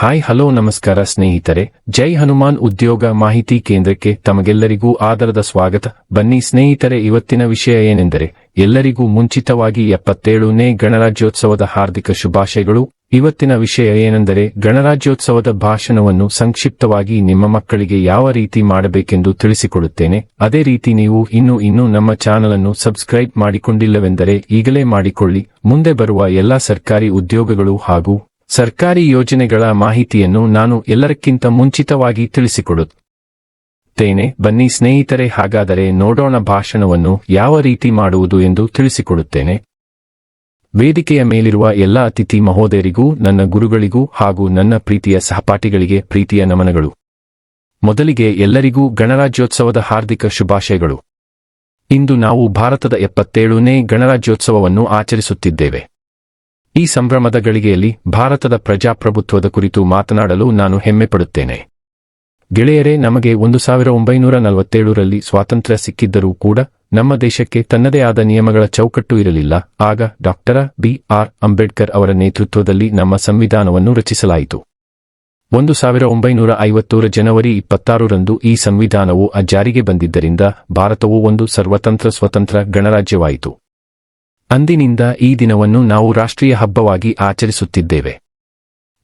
Hi, hello, ನಮಸ್ಕಾರ ಸ್ನೇಹಿತರೆ. ಜೈ ಹನುಮಾನ್ ಉದ್ಯೋಗ ಮಾಹಿತಿ ಕೇಂದ್ರಕ್ಕೆ ತಮಗೆಲ್ಲರಿಗೂ ಆದರದ ಸ್ವಾಗತ. ಬನ್ನಿ ಸ್ನೇಹಿತರೆ, ಇವತ್ತಿನ ವಿಷಯ ಏನೆಂದರೆ, ಎಲ್ಲರಿಗೂ ಮುಂಚಿತವಾಗಿ ಎಪ್ಪತ್ತೇಳನೇ ಗಣರಾಜ್ಯೋತ್ಸವದ ಹಾರ್ದಿಕ ಶುಭಾಶಯಗಳು. ಇವತ್ತಿನ ವಿಷಯ ಏನೆಂದರೆ, ಗಣರಾಜ್ಯೋತ್ಸವದ ಭಾಷಣವನ್ನು ಸಂಕ್ಷಿಪ್ತವಾಗಿ ನಿಮ್ಮ ಮಕ್ಕಳಿಗೆ ಯಾವ ರೀತಿ ಮಾಡಬೇಕೆಂದು ತಿಳಿಸಿಕೊಡುತ್ತೇನೆ. ಅದೇ ರೀತಿ ನೀವು ಇನ್ನೂ ಇನ್ನೂ ನಮ್ಮ ಚಾನಲ್ ಅನ್ನು ಸಬ್ಸ್ಕ್ರೈಬ್ ಮಾಡಿಕೊಂಡಿಲ್ಲವೆಂದರೆ ಈಗಲೇ ಮಾಡಿಕೊಳ್ಳಿ. ಮುಂದೆ ಬರುವ ಎಲ್ಲಾ ಸರ್ಕಾರಿ ಉದ್ಯೋಗಗಳು ಹಾಗೂ ಸರ್ಕಾರಿ ಯೋಜನೆಗಳ ಮಾಹಿತಿಯನ್ನು ನಾನು ಎಲ್ಲರಕ್ಕಿಂತ ಮುಂಚಿತವಾಗಿ ತಿಳಿಸಿಕೊಡುತ್ತೇನೆ. ಬನ್ನಿ ಸ್ನೇಹಿತರೆ, ಹಾಗಾದರೆ ನೋಡೋಣ ಭಾಷಣವನ್ನು ಯಾವ ರೀತಿ ಮಾಡುವುದು ಎಂದು ತಿಳಿಸಿಕೊಡುತ್ತೇನೆ. ವೇದಿಕೆಯ ಮೇಲಿರುವ ಎಲ್ಲ ಅತಿಥಿ ಮಹೋದಯರಿಗೂ, ನನ್ನ ಗುರುಗಳಿಗೂ ಹಾಗೂ ನನ್ನ ಪ್ರೀತಿಯ ಸಹಪಾಠಿಗಳಿಗೆ ಪ್ರೀತಿಯ ನಮನಗಳು. ಮೊದಲಿಗೆ ಎಲ್ಲರಿಗೂ ಗಣರಾಜ್ಯೋತ್ಸವದ ಹಾರ್ದಿಕ ಶುಭಾಶಯಗಳು. ಇಂದು ನಾವು ಭಾರತದ ಎಪ್ಪತ್ತೇಳನೇ ಗಣರಾಜ್ಯೋತ್ಸವವನ್ನು ಆಚರಿಸುತ್ತಿದ್ದೇವೆ. ಈ ಸಂಭ್ರಮದ ಗಳಿಗೆಯಲ್ಲಿ ಭಾರತದ ಪ್ರಜಾಪ್ರಭುತ್ವದ ಕುರಿತು ಮಾತನಾಡಲು ನಾನು ಹೆಮ್ಮೆಪಡುತ್ತೇನೆ. ಗೆಳೆಯರೇ, ನಮಗೆ ಒಂದು ಸಾವಿರ ಒಂಬೈನೂರ ನಲವತ್ತೇಳರಲ್ಲಿ ಸ್ವಾತಂತ್ರ್ಯ ಸಿಕ್ಕಿದ್ದರೂ ಕೂಡ ನಮ್ಮ ದೇಶಕ್ಕೆ ತನ್ನದೇ ಆದ ನಿಯಮಗಳ ಚೌಕಟ್ಟು ಇರಲಿಲ್ಲ. ಆಗ ಡಾಕ್ಟರ ಬಿ. ಆರ್. ಅಂಬೇಡ್ಕರ್ ಅವರ ನೇತೃತ್ವದಲ್ಲಿ ನಮ್ಮ ಸಂವಿಧಾನವನ್ನು ರಚಿಸಲಾಯಿತು. ಒಂದು ಸಾವಿರ ಒಂಬೈನೂರ ಐವತ್ತೂರ ಜನವರಿ ಇಪ್ಪತ್ತಾರರಂದು ಈ ಸಂವಿಧಾನವು ಜಾರಿಗೆ ಬಂದಿದ್ದರಿಂದ ಭಾರತವು ಒಂದು ಸರ್ವತಂತ್ರ ಸ್ವತಂತ್ರ ಗಣರಾಜ್ಯವಾಯಿತು. ಅಂದಿನಿಂದ ಈ ದಿನವನ್ನು ನಾವು ರಾಷ್ಟ್ರೀಯ ಹಬ್ಬವಾಗಿ ಆಚರಿಸುತ್ತಿದ್ದೇವೆ.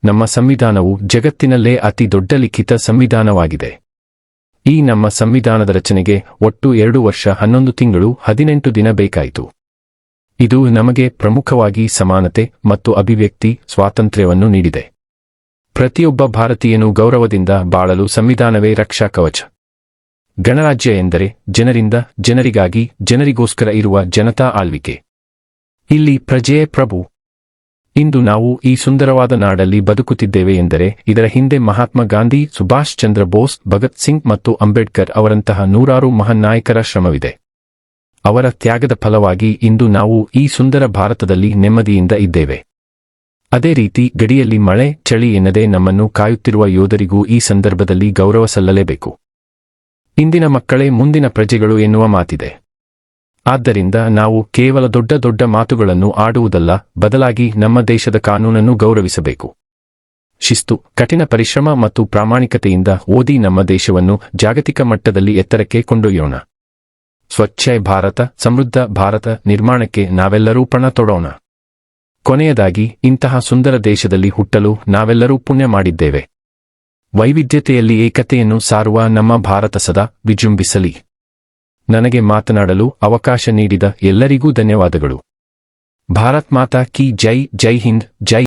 ನಮ್ಮ ಸಂವಿಧಾನವು ಜಗತ್ತಿನಲ್ಲೇ ಅತಿ ದೊಡ್ಡ ಲಿಖಿತ ಸಂವಿಧಾನವಾಗಿದೆ. ಈ ನಮ್ಮ ಸಂವಿಧಾನದ ರಚನೆಗೆ ಒಟ್ಟು ಎರಡು ವರ್ಷ ಹನ್ನೊಂದು ತಿಂಗಳು ಹದಿನೆಂಟು ದಿನ ಬೇಕಾಯಿತು. ಇದು ನಮಗೆ ಪ್ರಮುಖವಾಗಿ ಸಮಾನತೆ ಮತ್ತು ಅಭಿವ್ಯಕ್ತಿ ಸ್ವಾತಂತ್ರ್ಯವನ್ನು ನೀಡಿದೆ. ಪ್ರತಿಯೊಬ್ಬ ಭಾರತೀಯನು ಗೌರವದಿಂದ ಬಾಳಲು ಸಂವಿಧಾನವೇ ರಕ್ಷಾ ಕವಚ. ಗಣರಾಜ್ಯ ಎಂದರೆ ಜನರಿಂದ ಜನರಿಗಾಗಿ ಜನರಿಗೋಸ್ಕರ ಇರುವ ಜನತಾ ಆಳ್ವಿಕೆ. ಇಲ್ಲಿ ಪ್ರಜೆಯೇ ಪ್ರಭು. ಇಂದು ನಾವು ಈ ಸುಂದರವಾದ ನಾಡಲ್ಲಿ ಬದುಕುತ್ತಿದ್ದೇವೆ ಎಂದರೆ ಇದರ ಹಿಂದೆ ಮಹಾತ್ಮ ಗಾಂಧಿ, ಸುಭಾಷ್ ಚಂದ್ರ ಬೋಸ್, ಭಗತ್ ಸಿಂಗ್ ಮತ್ತು ಅಂಬೇಡ್ಕರ್ ಅವರಂತಹ ನೂರಾರು ಮಹಾನ್ ನಾಯಕರ ಶ್ರಮವಿದೆ. ಅವರ ತ್ಯಾಗದ ಫಲವಾಗಿ ಇಂದು ನಾವು ಈ ಸುಂದರ ಭಾರತದಲ್ಲಿ ನೆಮ್ಮದಿಯಿಂದ ಇದ್ದೇವೆ. ಅದೇ ರೀತಿ ಗಡಿಯಲ್ಲಿ ಮಳೆ, ಚಳಿ ಎನ್ನದೆ ನಮ್ಮನ್ನು ಕಾಯುತ್ತಿರುವ ಯೋಧರಿಗೂ ಈ ಸಂದರ್ಭದಲ್ಲಿ ಗೌರವ ಸಲ್ಲಲೇಬೇಕು. ಇಂದಿನ ಮಕ್ಕಳೇ ಮುಂದಿನ ಪ್ರಜೆಗಳು ಎನ್ನುವ ಮಾತಿದೆ. ಆದ್ದರಿಂದ ನಾವು ಕೇವಲ ದೊಡ್ಡ ದೊಡ್ಡ ಮಾತುಗಳನ್ನು ಆಡುವುದಲ್ಲ, ಬದಲಾಗಿ ನಮ್ಮ ದೇಶದ ಕಾನೂನನ್ನು ಗೌರವಿಸಬೇಕು. ಶಿಸ್ತು, ಕಠಿಣ ಪರಿಶ್ರಮ ಮತ್ತು ಪ್ರಾಮಾಣಿಕತೆಯಿಂದ ಓದಿ ನಮ್ಮ ದೇಶವನ್ನು ಜಾಗತಿಕ ಮಟ್ಟದಲ್ಲಿ ಎತ್ತರಕ್ಕೆ ಕೊಂಡೊಯ್ಯೋಣ. ಸ್ವಚ್ಛ ಭಾರತ, ಸಮೃದ್ಧ ಭಾರತ ನಿರ್ಮಾಣಕ್ಕೆ ನಾವೆಲ್ಲರೂ ಪಣ ತೊಡೋಣ. ಕೊನೆಯದಾಗಿ, ಇಂತಹ ಸುಂದರ ದೇಶದಲ್ಲಿ ಹುಟ್ಟಲು ನಾವೆಲ್ಲರೂ ಪುಣ್ಯ ಮಾಡಿದ್ದೇವೆ. ವೈವಿಧ್ಯತೆಯಲ್ಲಿ ಏಕತೆಯನ್ನು ಸಾರುವ ನಮ್ಮ ಭಾರತ ಸದಾ ವಿಜೃಂಭಿಸಲಿ. ನನಗೆ ಮಾತನಾಡಲು ಅವಕಾಶ ನೀಡಿದ ಎಲ್ಲರಿಗೂ ಧನ್ಯವಾದಗಳು. ಭಾರತ್ ಮಾತಾ ಕಿ ಜೈ ಜೈ ಹಿಂದ್ ಜೈ